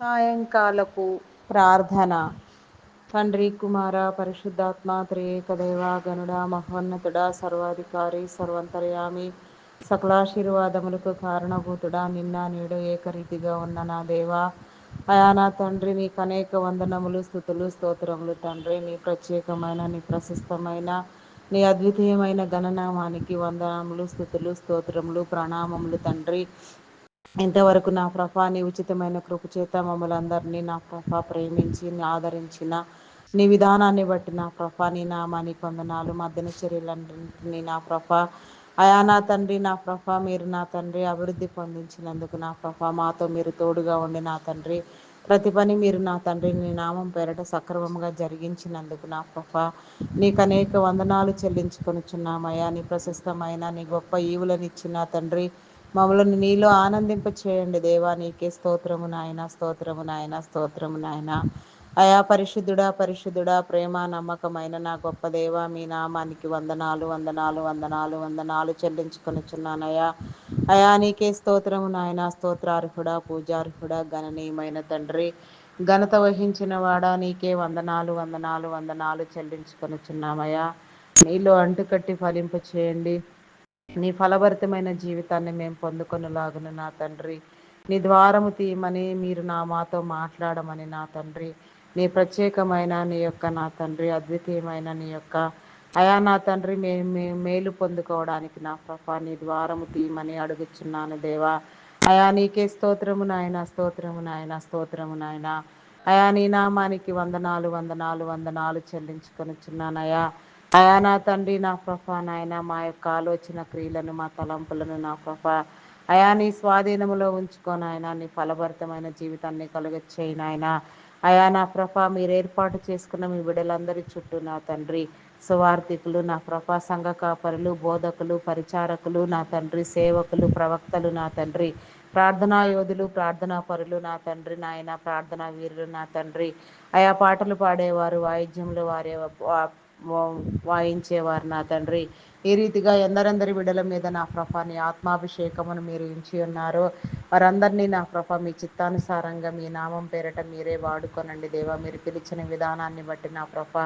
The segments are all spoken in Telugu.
సాయంకాలపు ప్రార్థన. తండ్రి కుమార పరిశుద్ధాత్మ త్రియేక దేవ గనుడ మహోన్నతుడ సర్వాధికారి సర్వంతర్యామి సకలాశీర్వాదములకు కారణభూతుడా నిన్న నేడు ఏకరీతిగా ఉన్న నా దేవ. అయా నా తండ్రి నీకు అనేక వందనములు స్థుతులు స్తోత్రములు తండ్రి. నీ ప్రత్యేకమైన నీ ప్రశస్తమైన నీ అద్వితీయమైన గణనామానికి వందనములు స్థుతులు స్తోత్రములు ప్రణామములు తండ్రి. ఇంతవరకు నా ప్రభా నీ ఉచితమైన కృప చేత మమ్మల్ని అందరినీ నా ప్రభా ప్రేమించి ఆదరించిన నీ విధానాన్ని బట్టి నా ప్రభా నీ నామాని కొందనాలు మధ్యన చర్యలన్నింటినీ నా ప్రభా అయా నా తండ్రి నా ప్రభా మీరు నా తండ్రి అభివృద్ధి పొందించినందుకు నా ప్రభా మాతో మీరు తోడుగా ఉండి నా తండ్రి ప్రతి పని మీరు నా తండ్రి నీ నామం పేరట సక్రమంగా జరిగించినందుకు నా ప్రభా నీకు అనేక వందనాలు చెల్లించుకొనిచున్నామయ్యా నీ ప్రశస్తమైన నీ గొప్ప ఈవులనిచ్చిన తండ్రి మమ్మల్ని నీలో ఆనందింప చేయండి దేవా. నీకే స్తోత్రము నాయన స్తోత్రము నాయన స్తోత్రము నాయన. అయా పరిశుద్ధుడా పరిశుద్ధుడా ప్రేమ నమ్మకమైన నా గొప్ప దేవ మీ నామానికి వందనాలు వందనాలు వందనాలు వందనాలు చెల్లించుకొనిచున్నానయ్యా. అయా నీకే స్తోత్రము నాయన స్తోత్రార్హుడా పూజార్హుడా గణనీయమైన తండ్రి. ఘనత వహించిన వాడా నీకే వందనాలు వందనాలు వందనాలు చెల్లించుకొనిచున్నామయ్యా. నీలో అంటుకట్టి ఫలింప చేయండి నీ ఫలభరితమైన జీవితాన్ని మేము పొందుకొనిలాగున నా తండ్రి. నీ ద్వారము తీయమని మీరు నా మాతో మాట్లాడమని నా తండ్రి. నీ ప్రత్యేకమైన నీ యొక్క నా తండ్రి అద్వితీయమైన నీ యొక్క అయా నా తండ్రి మేము మే మేలు పొందుకోవడానికి నా ప్రభా నీ ద్వారము తీయమని అడుగుచున్నాను దేవా. అయా నీకే స్తోత్రము నాయన స్తోత్రము నాయన స్తోత్రము నాయన. అయా నీ నామానికి వందనాలు వందనాలు వందనాలు చెల్లించుకొనిచున్నానయా. అయా నా తండ్రి నా ప్రభా నాయన మా యొక్క ఆలోచన క్రియలను మా తలంపులను నా ప్రభా. అయా నీ స్వాధీనములో ఉంచుకొని ఆయన నీ ఫలభరితమైన జీవితాన్ని కలుగ నాయన. అయా నా ప్రభా మీరు ఏర్పాటు చేసుకున్న మీ బిడ్డలందరి చుట్టూ నా తండ్రి. సువార్థికులు నా ప్రభా సంఘ కాపరులు బోధకులు పరిచారకులు నా తండ్రి సేవకులు ప్రవక్తలు నా తండ్రి. ప్రార్థనా యోధులు ప్రార్థనా పరులు నా తండ్రి నాయన ప్రార్థనా వీరులు నా తండ్రి. ఆయా పాటలు పాడేవారు వాయిద్యములు వారే వాయించేవారు నా తండ్రి. ఈ రీతిగా ఎందరందరి బిడ్డల మీద నా ప్రభా నీ ఆత్మాభిషేకమును మీరు ఉంచి ఉన్నారు. వారందరినీ నా ప్రభ మీ చిత్తానుసారంగా మీ నామం పేరట మీరే వాడుకొనండి దేవా. మీరు పిలిచిన విధానాన్ని బట్టి నా ప్రభ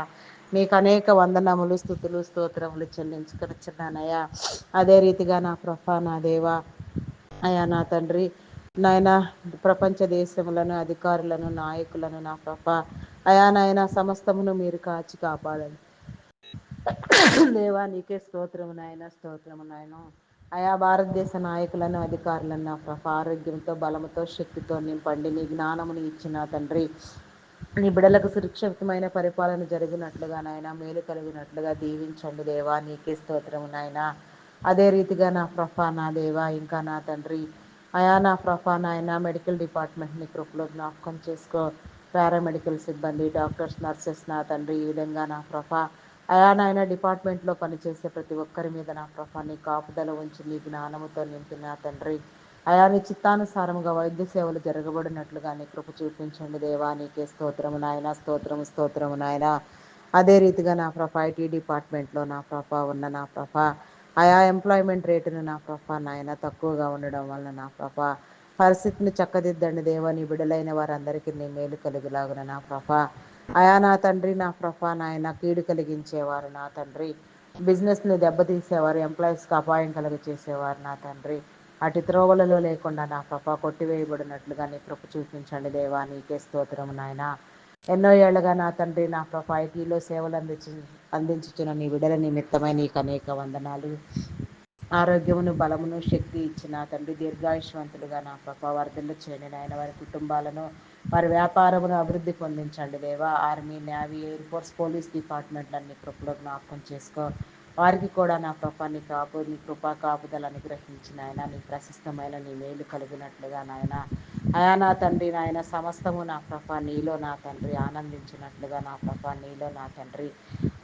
మీకు అనేక వందనములు స్థుతులు స్తోత్రములు చెల్లించుకొచ్చున్నానయ్యా అదే రీతిగా నా ప్రభ నా దేవ అయా నా తండ్రి నాయన ప్రపంచ దేశములను అధికారులను నాయకులను నా ప్రభ అయా నాయన సమస్తమును మీరు కాచి కాపాడండి. దేవా నీకే స్తోత్రము నాయన స్తోత్రము నాయన. అయా భారతదేశ నాయకులను అధికారులను ఆరోగ్యంతో బలముతో శక్తితో నింపండి. నీ జ్ఞానముని ఇచ్చిన తండ్రి. నీ బిడలకు సురక్షితమైన పరిపాలన జరిగినట్లుగా నాయన మేలు కలిగినట్లుగా దీవించండి దేవా. నీకే స్తోత్రము నాయన. అదే రీతిగా నా ప్రఫా నా దేవా ఇంకా నా తండ్రి. అయా నా ప్రఫా నాయన మెడికల్ డిపార్ట్మెంట్ని కృపలో జ్ఞాపకం చేసుకో. పారామెడికల్ సిబ్బంది డాక్టర్స్ నర్సెస్ నా తండ్రి. ఈ విధంగా నా ప్రఫా అయానాయన డిపార్ట్మెంట్లో పనిచేసే ప్రతి ఒక్కరి మీద నా ప్రభాన్ని నీ కాపుదల ఉంచి నీ జ్ఞానముతో నింపి నా తండ్రి. అయా నీ చిత్తానుసారముగా వైద్య సేవలు జరగబడినట్లుగా నీ కృప చూపించండి దేవా. నీకే స్తోత్రము నాయన స్తోత్రము స్తోత్రము నాయన. అదే రీతిగా నా ప్రభ ఐటీ డిపార్ట్మెంట్లో నా ప్రభ ఉన్న నా ప్రభ ఆయా ఎంప్లాయ్మెంట్ రేటును నా ప్రభ నాయన తక్కువగా ఉండడం వలన నా ప్రభ పరిస్థితిని చక్కదిద్దండి దేవా నీ బిడలైన వారందరికీ నీ మేలు కలుగులాగున నా ప్రభ అయా నా తండ్రి నా ప్రఫా నాయన కీడు కలిగించేవారు నా తండ్రి. బిజినెస్ని దెబ్బతీసేవారు ఎంప్లాయీస్కి అపాయం కలుగ చేసేవారు నా తండ్రి. అటు త్రోవలలో లేకుండా నా ప్రభ కొట్టివేయబడినట్లుగా నీ కృప చూపించండి దేవా నీకే స్తోత్రము నాయన. ఎన్నో ఏళ్ళుగా నా తండ్రి నా ప్రభ ఐటీలో సేవలు అందించి అందించుచున్న నీ విడల నిమిత్తమై నీకు అనేక వందనాలు. ఆరోగ్యమును బలమును శక్తి ఇచ్చిన తండ్రి దీర్ఘాయుష్వంతులుగా నా ప్రభ వర్ధలు చేయండి నాయన వారి కుటుంబాలను వారి వ్యాపారమును అభివృద్ధి పొందించండి దేవా. Army navy air force police డిపార్ట్మెంట్లన్నీ కృపలో జ్ఞాపకం చేసుకో. వారికి కూడా నా ప్రభ నీ కాపు నీ కృపా కాపుదలు అనుగ్రహించిన ఆయన నీ ప్రశస్తమైన నీ మేలు కలిగినట్లుగా నాయన. అయా నా తండ్రి నాయన సమస్తము నా ప్రభ నీలో నా తండ్రి ఆనందించినట్లుగా నా ప్రభ నీలో నా తండ్రి.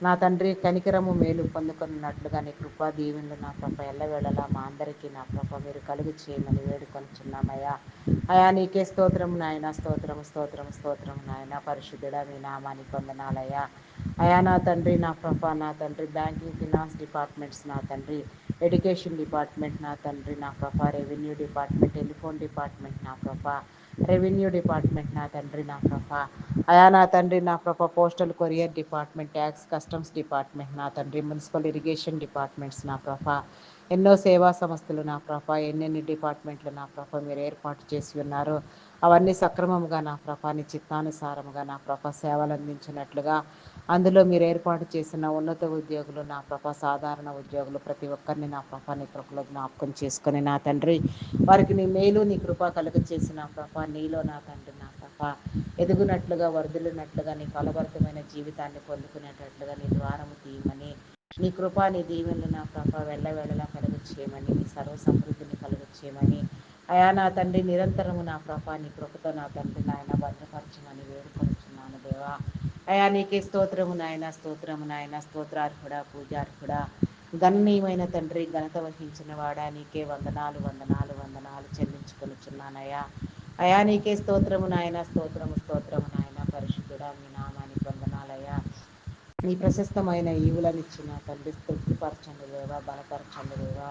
నా తండ్రి కనికరము మేలు పొందుకున్నట్లుగా నీ కృపా దీవెనలు నా ప్రభ ఎల్లవేళలా మా అందరికీ నా ప్రభ మీరు కలుగు చేయమని వేడుకొనిచున్నామయ్యా. అయా నీకే స్తోత్రం నాయన స్తోత్రం స్తోత్రం స్తోత్రం నాయన. పరిశుద్ధుడ మీ నామానికి వందనాలయ్యా అయా నా తండ్రి నా ప్రభా నా తండ్రి బ్యాంకింగ్ ఫినాన్స్ డిపార్ట్మెంట్స్ నా తండ్రి ఎడ్యుకేషన్ డిపార్ట్మెంట్ నా తండ్రి నా ప్రభా రెవెన్యూ డిపార్ట్మెంట్ టెలిఫోన్ డిపార్ట్మెంట్ నా ప్రభా రెవెన్యూ డిపార్ట్మెంట్ నా తండ్రి నా ప్రభా. అయా నా తండ్రి నా ప్రభా postal courier department tax customs department నా తండ్రి మున్సిపల్ ఇరిగేషన్ డిపార్ట్మెంట్స్ నా ప్రభా. ఎన్నో సేవా సంస్థలు నా ప్రభా ఎన్నెన్ని డిపార్ట్మెంట్లు నా ప్రభా మీరు ఏర్పాటు చేసి ఉన్నారు. అవన్నీ సక్రమంగా నా ప్రభాని చిత్తానుసారముగా నా ప్రభా సేవలు అందించినట్లుగా అందులో మీరు ఏర్పాటు చేసిన ఉన్నత ఉద్యోగులు నా ప్రభ సాధారణ ఉద్యోగులు ప్రతి ఒక్కరిని నా ప్రభ నీ కృపలో జ్ఞాపకం చేసుకొని నా తండ్రి వారికి నీ మేలు నీ కృప కలుగ చేసిన నా ప్రభ నీలో నా తండ్రి నా ప్రభ ఎదుగునట్లుగా వరదలున్నట్లుగా నీ ఫలభరితమైన జీవితాన్ని పొందుకునేటట్లుగా నీ ద్వారము తీయమని నీ కృప నీ దీవెనలు నా ప్రభ వెళ్ళ వెళ్ళలా కలుగ చేయమని నీ సర్వ సమృద్ధిని కలుగ చేయమని అయా నా తండ్రి నిరంతరము నా ప్రభ నీ కృపతో నా తండ్రి నాయన భద్రపరచమని వేడుకొని దేవా. అయా నీకే స్తోత్రము నాయన స్తోత్రము నాయన స్తోత్రార్హుడా పూజార్హుడా. గణనీయమైన తండ్రి ఘనత వహించిన వాడా నీకే వందనాలు వందనాలు వందనాలు చెల్లించుకొనుచున్నానయ్యా. అయా నీకే స్తోత్రము నాయన స్తోత్రము స్తోత్రము నాయన పరిశుద్ధుడా మీ నామానికి వందనాలయ్యా. నీ ప్రశస్తమైన ఈవులనిచ్చిన తండ్రి తృప్తిపరచండి దేవా బలపరచండి దేవా.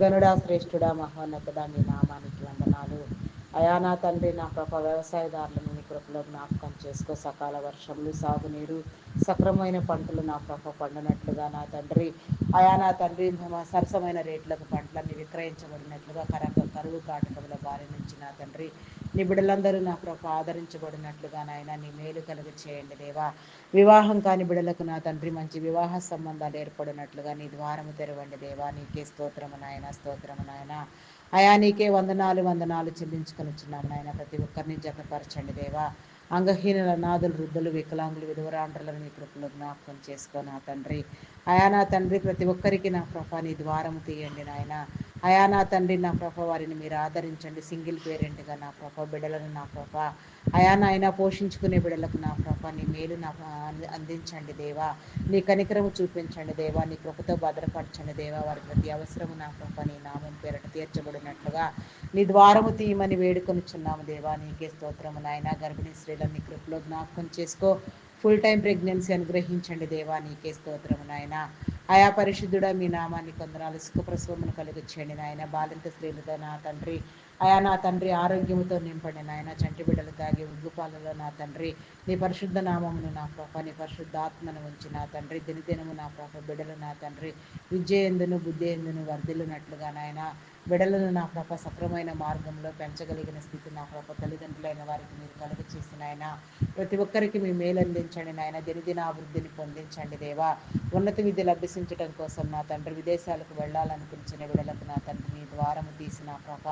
గనుడా శ్రేష్ఠుడా మహోన్నతుడా మీ నామానికి వందనాలు. అయా నా తండ్రి నా ప్రభ వ్యవసాయదారులను కృపలో జ్ఞాపకం చేసుకో. సకాల వర్షములు సాగునీరు. సక్రమైన పంటలు నా ప్రభ పండినట్లుగా నా తండ్రి. ఆయా నా తండ్రి సరసమైన రేట్లకు పంటలన్నీ విక్రయించబడినట్లుగా కరక కరువు కాటకముల బారి నుంచి నా తండ్రి. నీ బిడ్డలందరూ నా ప్రభ ఆదరించబడినట్లుగా నాయన నీ మేలు కలుగు చేయండి దేవా. వివాహం కాని బిడలకు నా తండ్రి మంచి వివాహ సంబంధాలు ఏర్పడినట్లుగా నీ ద్వారము తెరవండి దేవా. నీకే స్తోత్రము నాయన స్తోత్రము నాయన. అయా నీకే వందనాలు వందనాలు చెల్లించుకొనిచున్నాము నాయన. ప్రతి ఒక్కరిని జతపరచండి దేవా. అంగహీనుల నాదులు వృద్ధులు వికలాంగులు విధవరాండ్రులను నీ కృపలో జ్ఞాపకం చేసుకో నా తండ్రి. అయా నా తండ్రి ప్రతి ఒక్కరికి నా కృప నీ ద్వారము తీయండి నాయన. అయా నా తండ్రి నా ప్రభ వారిని మీరు ఆదరించండి. సింగిల్ పేరెంట్గా నా ప్రభ బిడ్డలను నా ప్రభ. అయా నాయన పోషించుకునే బిడ్డలకు నా ప్రభ నీ మేలు నా అందించండి దేవా. నీ కనికరము చూపించండి దేవా. నీ కృపతో భద్రపరచండి దేవా. వారి ప్రతి అవసరము నా ప్రభ నీ నామం పేరట తీర్చబడినట్లుగా నీ ద్వారము తీయమని వేడుకొనిచున్నాము దేవా. నీకే స్తోత్రము నాయన. గర్భిణీ స్త్రీలను నీ కృపలో జ్ఞాపకం చేసుకో. ఫుల్ టైం ప్రెగ్నెన్సీ అనుగ్రహించండి దేవా. నీకే స్తోత్రము నాయన. ఆయా పరిశుద్ధుడ మీ నామాన్ని కొందనాలు సుఖప్రసవమును కలిగించండి నాయన. బాలింత స్త్రీలతో నా తండ్రి అయా నా తండ్రి ఆరోగ్యముతో నింపండి నాయన చంటి బిడ్డలు తాగి ఉగ్గుపాలలో నా తండ్రి. నీ పరిశుద్ధ నామమును నా ప్రభ నీ పరిశుద్ధ ఆత్మను ఉంచి నా తండ్రి. దినదినము నా ప్రభ బిడ్డలు నా తండ్రి. విద్య ఎందును బుద్ధి ఎందును వర్ధిల్లునట్లుగా నాయన. బిడలను నా ప్రభ సక్రమైన మార్గంలో పెంచగలిగిన స్థితి నా ప్రభ తల్లిదండ్రులైన వారికి మీరు కలుగు చేసిన ఆయన ప్రతి ఒక్కరికి మీ మేలు అందించండి నాయన. దినదిన అభివృద్ధిని పొందించండి దేవా. ఉన్నత విద్య అభ్యసించడం కోసం నా తండ్రి విదేశాలకు వెళ్ళాలనిపించిన బిడలకు నా తండ్రి నీ ద్వారము తీసిన ప్రభ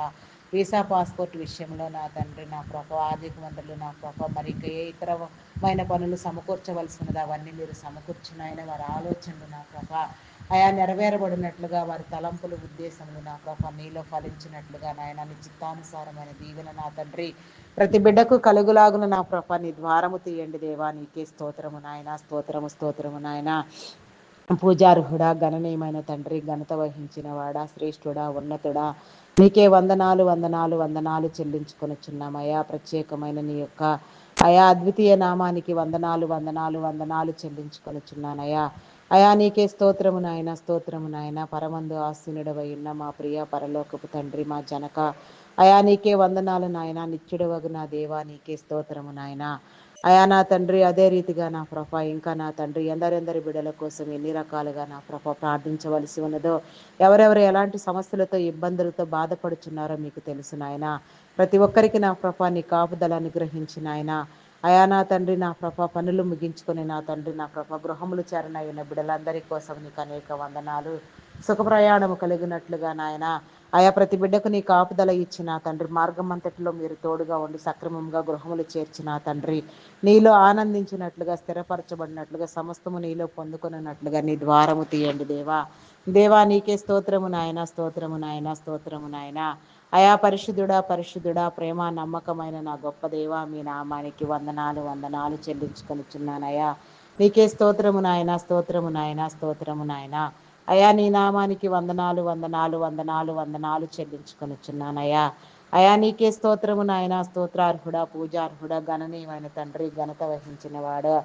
వీసా పాస్పోర్ట్ విషయంలో నా తండ్రి నా ప్రభ ఆర్థిక వనరులు నా ప్రభ మరి ఇంకా ఏ ఇతరమైన పనులు సమకూర్చవలసి ఉన్నది అవన్నీ మీరు సమకూర్చున్నాయని వారి ఆలోచనలు నా ప్రభ. అయా నెరవేరబడినట్లుగా వారి తలంపులు ఉద్దేశములు నా ప్రభ నీలో ఫలించినట్లుగా నాయన నీ చిత్తానుసారమైన దీవెన నా తండ్రి. ప్రతి బిడ్డకు కలుగులాగున నా ప్రభ నీ ద్వారము తీయండి దేవా నీకే స్తోత్రము నాయన స్తోత్రము స్తోత్రము నాయన. పూజార్హుడా గణనీయమైన తండ్రి ఘనత వహించిన వాడా శ్రేష్ఠుడా ఉన్నతుడా? నీకే వందనాలు వందనాలు వందనాలు చెల్లించుకొనిచున్నామయ్యా. ప్రత్యేకమైన నీ యొక్క అయా అద్వితీయ నామానికి వందనాలు వందనాలు వందనాలు చెల్లించుకొనిచున్నానయా అయా నీకే స్తోత్రము నాయన స్తోత్రము నాయన. పరమందు ఆసీనుడవై ఉన్న మా ప్రియ పరలోకపు తండ్రి మా జనక. అయా నీకే వందనాలు నాయన. నిత్యుడవగు నా దేవా నీకే స్తోత్రము నాయన. అయా నా తండ్రి అదే రీతిగా నా ప్రభ ఇంకా నా తండ్రి ఎందరెందరి బిడల కోసం ఎన్ని రకాలుగా నా ప్రభ ప్రార్థించవలసి ఉన్నదో ఎవరెవరు ఎలాంటి సమస్యలతో ఇబ్బందులతో బాధపడుచున్నారో మీకు తెలుసు నాయన. ప్రతి ఒక్కరికి నా ప్రభ నీ కాపుదల అనుగ్రహించి నాయన. అయా నా తండ్రి నా ప్రభ పనులు ముగించుకొని నా తండ్రి నా ప్రభ గృహములు చేరనైన బిడలందరి కోసం నీకు అనేక వందనాలు. సుఖ ప్రయాణము కలిగినట్లుగా నాయన. ఆయా ప్రతి బిడ్డకు నీ కాపుదల ఇచ్చిన తండ్రి మార్గం అంతటిలో మీరు తోడుగా ఉండి సక్రమంగా గృహములు చేర్చిన తండ్రి. నీలో ఆనందించినట్లుగా స్థిరపరచబడినట్లుగా సమస్తము నీలో పొందుకున్నట్లుగా నీ ద్వారము తీయండి దేవా. దేవా నీకే స్తోత్రము నాయన స్తోత్రము నాయన స్తోత్రము నాయనా. అయా పరిశుద్ధుడా పరిశుద్ధుడా ప్రేమ నమ్మకమైన నా గొప్ప దేవ మీ నామానికి వందనాలు వందనాలు చెల్లించుకొనిచున్నానయా నీకే స్తోత్రము నాయన స్తోత్రము నాయన స్తోత్రము నాయన. అయా నీ నామానికి వందనాలు వందనాలు వందనాలు వందనాలు చెల్లించుకొనిచున్నానయ్యా. అయా నీకే స్తోత్రము నాయన. స్తోత్రార్హుడ పూజార్హుడ గణనీయమైన తండ్రి ఘనత వహించిన వాడు.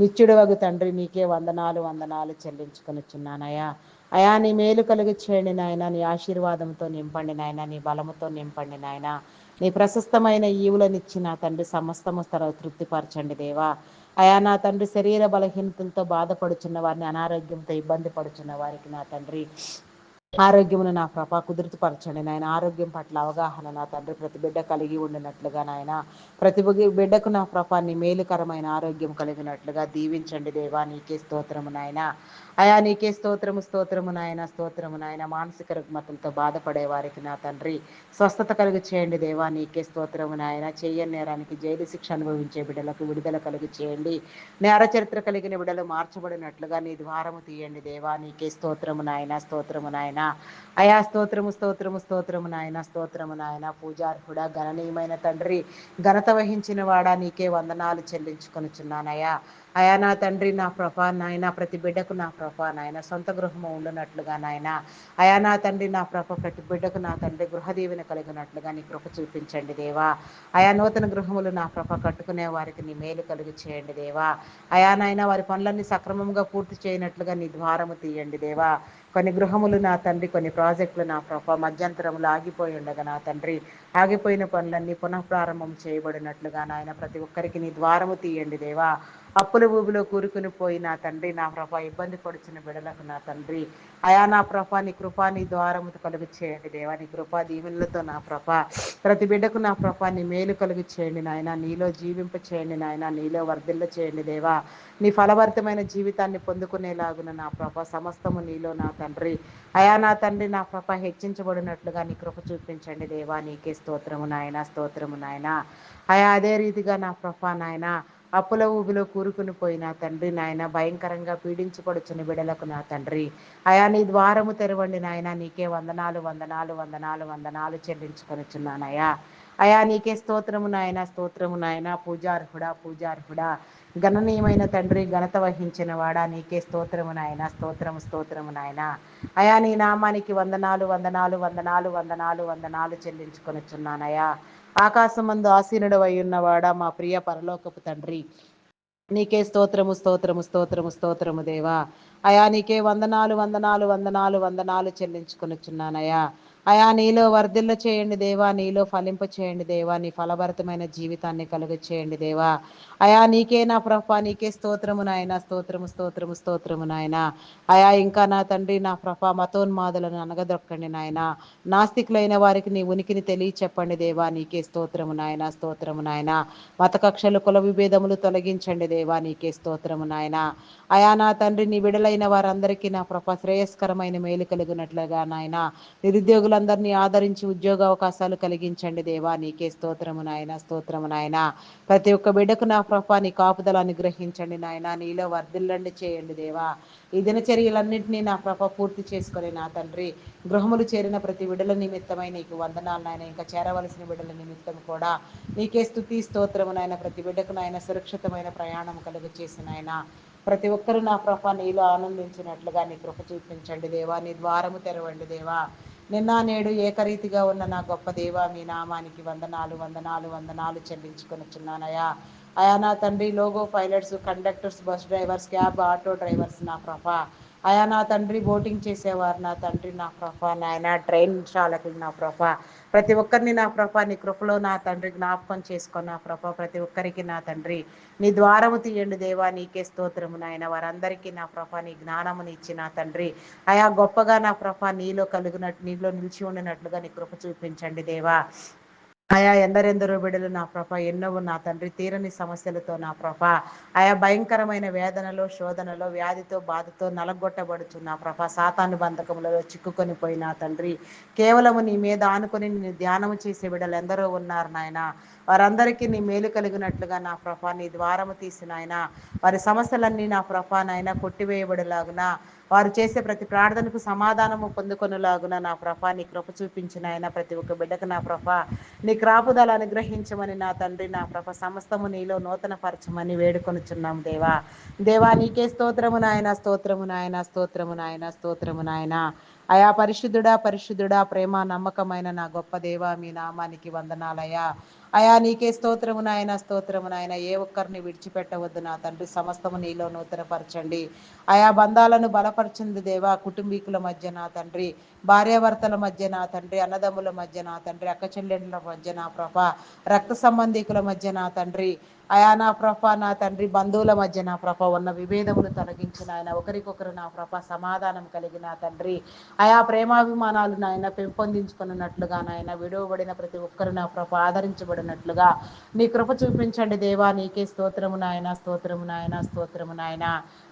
నిత్యుడు తండ్రి నీకే వందనాలు వందనాలు చెల్లించుకొనిచున్నానయా అయా నీ మేలు కలిగి చేయండి నాయన. నీ ఆశీర్వాదంతో నింపండి నాయన. నీ బలముతో నింపండి నాయన. నీ ప్రశస్తమైన ఈవులనిచ్చి నా తండ్రి సమస్తము తృప్తిపరచండి దేవా. అయా నా తండ్రి శరీర బలహీనతలతో బాధపడుచున్న వారిని అనారోగ్యంతో ఇబ్బంది పడుచున్న వారికి నా తండ్రి ఆరోగ్యమును నా ప్రభ కుదురుత పరచండి నాయన ఆరోగ్యం పట్ల అవగాహన నా తండ్రి ప్రతి బిడ్డ కలిగి ఉండినట్లుగా నాయన ప్రతి బిడ్డకు నా ప్రభాన్ని మేలుకరమైన ఆరోగ్యం కలిగినట్లుగా దీవించండి దేవా. నీకే స్తోత్రము నాయన. అయా నీకే స్తోత్రము స్తోత్రము నాయన స్తోత్రము నాయన. మానసిక రుగ్మతలతో బాధపడే వారికి నా తండ్రి స్వస్థత కలుగు చేయండి దేవా. నీకే స్తోత్రము నాయన. చేయని నేరానికి జైలు శిక్ష అనుభవించే బిడ్డలకు విడుదల కలుగు చేయండి. నేర చరిత్ర కలిగిన బిడ్డలు మార్చబడినట్లుగా నీ ద్వారము తీయండి దేవా. నీకే స్తోత్రము నాయన స్తోత్రము నాయన. అయా స్తోత్రము స్తోత్రము స్తోత్రము నాయన స్తోత్రము నాయన. పూజార్హుడ గణనీయమైన తండ్రి ఘనత వహించిన వాడా నీకే వందనాలు చెల్లించుకొనిచున్నానయ్యా. అయా నా తండ్రి నా ప్రభా నాయన ప్రతి బిడ్డకు నా ప్రభా నాయన సొంత గృహము ఉండునట్లుగా నాయన. అయా నా తండ్రి నా ప్రభ ప్రతి బిడ్డకు నా తండ్రి గృహదీవెన కలిగినట్లుగా నీ కృప చూపించండి దేవా. అయా నూతన గృహములు నా ప్రభ కట్టుకునే వారికి నీ మేలు కలుగు చేయండి దేవా. అయా నాయన వారి పనులన్నీ సక్రమంగా పూర్తి చేయనట్లుగా నీ ద్వారము తీయండి దేవా. కొన్ని గృహములు నా తండ్రి కొన్ని ప్రాజెక్టులు నా ప్రభ మధ్యంతరములు ఆగిపోయి ఉండగా నా తండ్రి. ఆగిపోయిన పనులన్నీ పునఃప్రారంభం చేయబడినట్లుగా నాయన ప్రతి ఒక్కరికి నీ ద్వారము తీయండి దేవా. అప్పుల ఊబిలో కూరుకుని పోయి నా తండ్రి నా ప్రభ ఇబ్బంది పడుచున్న బిడలకు నా తండ్రి. అయా నా ప్రభ నీ కృపా నీ ద్వారము కలుగు చేయండి దేవా. నీ కృపా దీవెనలతో నా ప్రభ. ప్రతి బిడ్డకు నా ప్రభ నీ మేలు కలుగు చేయండి నాయన. నీలో జీవింప చేయండి నాయన. నీలో వర్ధిల్ల చేయండి దేవా. నీ ఫలవర్తమైన జీవితాన్ని పొందుకునేలాగున నా ప్రభ సమస్తము నీలో నా తండ్రి. అయా నా తండ్రి నా ప్రభ హెచ్చించబడినట్లుగా నీ కృప చూపించండి దేవా. నీకే స్తోత్రము నాయన స్తోత్రము నాయన. అయా అదే రీతిగా నా ప్రభ నాయన అప్పుల ఊబిలో కూరుకుని పోయిన తండ్రి నాయన భయంకరంగా పీడించబడుచున్న బిడలకు నా తండ్రి. అయా నీ ద్వారము తెరవండి నాయన నీకే వందనాలు వందనాలు వందనాలు వందనాలు చెల్లించుకొనిచున్నానయా అయా నీకే స్తోత్రము నాయన స్తోత్రము నాయన పూజార్హుడా పూజార్హుడా. గణనీయమైన తండ్రి ఘనత వహించిన వాడా నీకే స్తోత్రము నాయన స్తోత్రము స్తోత్రము నాయన. అయా నీ నామానికి వందనాలు వందనాలు వందనాలు వందనాలు వందనాలు చెల్లించుకొనిచున్నానయా ఆకాశమందు ఆసీనుడు ఉన్నవాడా మా ప్రియ పరలోకపు తండ్రి. నీకే స్తోత్రము స్తోత్రము స్తోత్రము స్తోత్రము దేవా. అయా నీకే వందనాలు వందనాలు వందనాలు వందనాలు చెల్లించుకొనిచున్నానయా. అయా నీలో వర్ధిల్ల చేయండి దేవా నీలో ఫలింప చేయండి దేవా నీ ఫలభరితమైన జీవితాన్ని కలుగ చేయండి దేవా. అయా నీకే నా ప్రభా నీకే స్తోత్రము నాయన స్తోత్రము స్తోత్రము స్తోత్రము నాయన. అయా ఇంకా నా తండ్రి నా ప్రభా మతోన్మాదులను అనగదొక్కండి నాయన. నాస్తికులైన వారికి నీ ఉనికిని తెలియ చెప్పండి దేవా నీకే స్తోత్రము నాయన స్తోత్రము నాయన. మత కక్షలు కుల విభేదములు తొలగించండి దేవా నీకే స్తోత్రము నాయన. అయా నా తండ్రి నీ విడలైన వారందరికీ నా ప్రభా శ్రేయస్కరమైన మేలు కలిగినట్లుగా నాయన. నిరుద్యోగులందరినీ ఆదరించి ఉద్యోగ అవకాశాలు కలిగించండి దేవా. నీకే స్తోత్రము నాయన స్తోత్రము నాయన. ప్రతి ఒక్క బిడ్డకు నా ప్రభా నీ కాపుదలు అనుగ్రహించండి నాయన. నీలో వర్ధిల్లండి చేయండి దేవా. ఈ దినచర్యలన్నింటినీ నా ప్రభ పూర్తి చేసుకొని నా తండ్రి గృహములు చేరిన ప్రతి విడల నిమిత్తమై నీకు వందనాలు నాయన. ఇంకా చేరవలసిన బిడ్డల నిమిత్తం కూడా నీకే స్థుతి స్తోత్రము నాయన. ప్రతి బిడ్డకు నాయన సురక్షితమైన ప్రయాణం కలుగు చేసిన ఆయన ప్రతి ఒక్కరూ నా ప్రభ నీలో ఆనందించినట్లుగా నీ కృప చూపించండి దేవా. నీ ద్వారము తెరవండి దేవా. నిన్న నేడు ఏకరీతిగా ఉన్న నా గొప్ప దేవ మీ నామానికి వందనాలు వందనాలు వందనాలు చెల్లించుకొనిచున్నానయా అయా నా తండ్రి logo pilots conductors bus drivers cab auto drivers నా ప్రభా. అయా నా తండ్రి బోటింగ్ చేసేవారు నా తండ్రి నా ప్రభా నాయన ట్రైన్ చాలకులు నా ప్రభా. ప్రతి ఒక్కరిని నా ప్రభా నీ కృపలో నా తండ్రి జ్ఞాపకం చేసుకున్న నా ప్రభా ప్రతి ఒక్కరికి నా తండ్రి. నీ ద్వారము తీయండి దేవా నీకే స్తోత్రము నాయన. వారందరికీ నా ప్రభా నీ జ్ఞానముని ఇచ్చి నా తండ్రి. అయా గొప్పగా నా ప్రభా నీలో కలిగినట్టు నీలో నిలిచి ఉండినట్లుగా నీ కృప చూపించండి దేవా. అయా ఎందరెందరో బిడలు నా ప్రభ ఎన్నో నా తండ్రి తీరని సమస్యలతో నా ప్రభ ఆయా భయంకరమైన వేదనలో శోధనలో వ్యాధితో బాధతో నలగొట్టబడుచు నా ప్రభ సాతాను బంధకములలో చిక్కుకొని పోయిన తండ్రి కేవలము నీ మీద ఆనుకొని నీ ధ్యానము చేసే బిడ్డలు ఎందరో ఉన్నారు నాయన. వారందరికీ నీ మేలు కలిగినట్లుగా నా ప్రభ నీ ద్వారము తీసిన ఆయన వారి సమస్యలన్నీ నా ప్రభ నాయన కొట్టివేయబడిలాగున. వారు చేసే ప్రతి ప్రార్థనకు సమాధానము పొందుకొనులాగున నా ప్రభ నీ కృప చూపించిన ఆయన ప్రతి ఒక్క బిడ్డకు నా ప్రభ నీ క్రాపుదలు అనుగ్రహించమని నా తండ్రి నా ప్రభ సమస్తము నీలో నూతన పరచమని వేడుకొనుచున్నాం దేవా. దేవా నీకే స్తోత్రము నాయన స్తోత్రము నాయన స్తోత్రము నాయన స్తోత్రము నాయన. అయా పరిశుద్ధుడా పరిశుద్ధుడా ప్రేమ నమ్మకమైన నా గొప్ప దేవ మీ నామానికి వందనాలయ్యా. అయా నీకే స్తోత్రము నాయన స్తోత్రము నాయన. ఏ ఒక్కరిని విడిచిపెట్టవద్దు నా తండ్రి. సమస్తము నీలో నూతనపరచండి. ఆయా బంధాలను బలపరచింది దేవా కుటుంబీకుల మధ్య నా తండ్రి. భార్యాభర్తల మధ్య నా తండ్రి. అన్నదమ్ముల మధ్య నా తండ్రి. అక్కచెల్లెండ్ల మధ్య నా ప్రభ. రక్త సంబంధికుల మధ్య నా తండ్రి. అయా నా ప్రభ నా తండ్రి బంధువుల మధ్య నా ప్రభ. ఉన్న విభేదములు తొలగించిన ఆయన. ఒకరికొకరు నా ప్రభ సమాధానం కలిగిన తండ్రి. ఆయా ప్రేమాభిమానాలు నాయన పెంపొందించుకున్నట్లుగా నాయన. విడువబడిన ప్రతి ఒక్కరు నా ప్రభ ఆదరించబడినట్లుగా నీ కృప చూపించండి దేవా నీకే స్తోత్రము నాయన స్తోత్రము నాయన స్తోత్రము నాయన.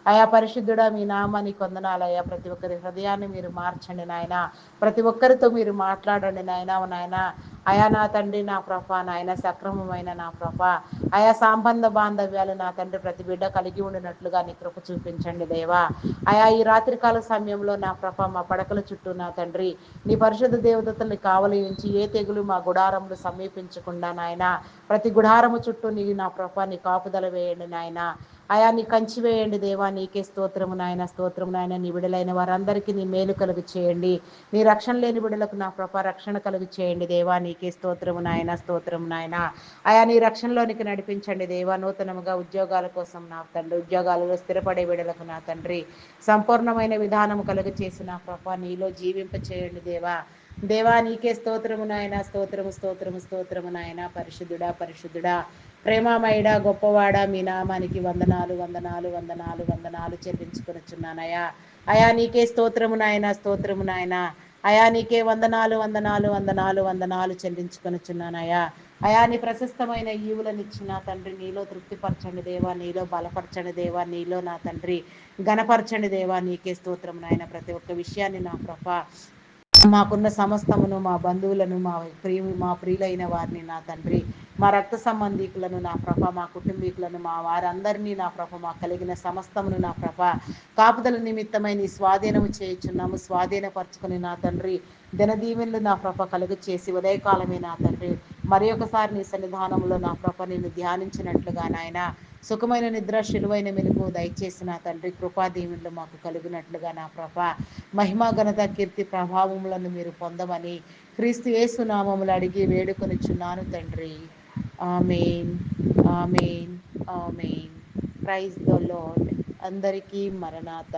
ఆయా పరిశుద్ధుడ మీ నామాన్ని కొందనాలయ్యా ప్రతి ఒక్కరి హృదయాన్ని మీరు మార్చండి నాయన. ప్రతి ఒక్కరితో మీరు మాట్లాడండి నాయన నాయన. అయా నా తండ్రి నా ప్రభ నాయన సక్రమమైన నా ప్రభ. ఆయా సంబంధ బాంధవ్యాలు నా తండ్రి ప్రతి బిడ్డ కలిగి ఉండినట్లుగా నీ కృప చూపించండి దేవా. ఆయా ఈ రాత్రికాల సమయంలో నా ప్రభ మా పడకల చుట్టూ నా తండ్రి నీ పరిశుద్ధ దేవతల్ని కావలి ఉంచి ఏ తెగులు మా గుడారంలో సమీపించకుండా నాయన ప్రతి గుడారము చుట్టూ నీ నా ప్రభ నీ కాపుదల వేయండి నాయన. అయా నీ కంచి వేయండి దేవా నీకే స్తోత్రము నాయన స్తోత్రము నాయన. నీ విడలైన వారందరికీ నీ మేలు కలుగు చేయండి. నీ రక్షణ లేని బిడ్డలకు నా ప్రభ రక్షణ కలుగు చేయండి దేవా నీకే స్తోత్రము నాయన స్తోత్రము నాయన. ఆయా నీ రక్షణలోనికి నడిపించండి దేవా. నూతనముగా ఉద్యోగాల కోసం నా తండ్రి ఉద్యోగాలలో స్థిరపడే విడలకు నా తండ్రి. సంపూర్ణమైన విధానం కలుగు చేసి నా ప్రభ నీలో జీవింప చేయండి దేవా. దేవా నీకే స్తోత్రము నాయన స్తోత్రము స్తోత్రము స్తోత్రము నాయన. పరిశుద్ధుడా పరిశుద్ధుడా. ప్రేమామయుడా గొప్పవాడా మీ నామానికి వందనాలు వందనాలు వందనాలు వందనాలు చెల్లించుకొనిచున్నానయా అయా నీకే స్తోత్రము నాయన స్తోత్రము నాయన. అయా నీకే వందనాలు వందనాలు వందనాలు వందనాలు చెల్లించుకొనిచున్నానయా అయా నీ ప్రశస్తమైన ఈవులనిచ్చిన తండ్రి నీలో తృప్తిపరచండి దేవా నీలో బలపరచండి దేవా నీలో నా తండ్రి గణపరచండి దేవా. నీకే స్తోత్రం నాయన. ప్రతి ఒక్క విషయాన్ని నా ప్రభ మాకున్న సమస్తమును మా బంధువులను మా ప్రియ మా ప్రియులైన వారిని నా తండ్రి మా రక్త సంబంధికులను నా ప్రభ మా కుటుంబీకులను మా వారందరినీ నా ప్రభ మా కలిగిన సమస్తమును నా ప్రభ కాపుదల నిమిత్తమై నీ స్వాధీనము చేయుచున్నాము. స్వాధీనపరచుకుని నా తండ్రి దినదీవెనలు నా ప్రభ కలుగు చేసి ఉదయకాలమే నా తండ్రి మరి ఒకసారి నీ సన్నిధానంలో నా ప్రభ నిన్ను ధ్యానించినట్లుగా నాయన సుఖమైన నిద్ర శిలువైన మెలుగు దయచేసి నా తండ్రి కృపాదేవుళ్ళు మాకు కలిగినట్లుగా నా ప్రభ. మహిమా ఘనత కీర్తి ప్రభావములను మీరు పొందమని క్రీస్తు యేసు నామములు అడిగి వేడుకొనిచున్నాను తండ్రి. Amen. Amen. Amen. Praise the Lord అందరికీ మరణాత.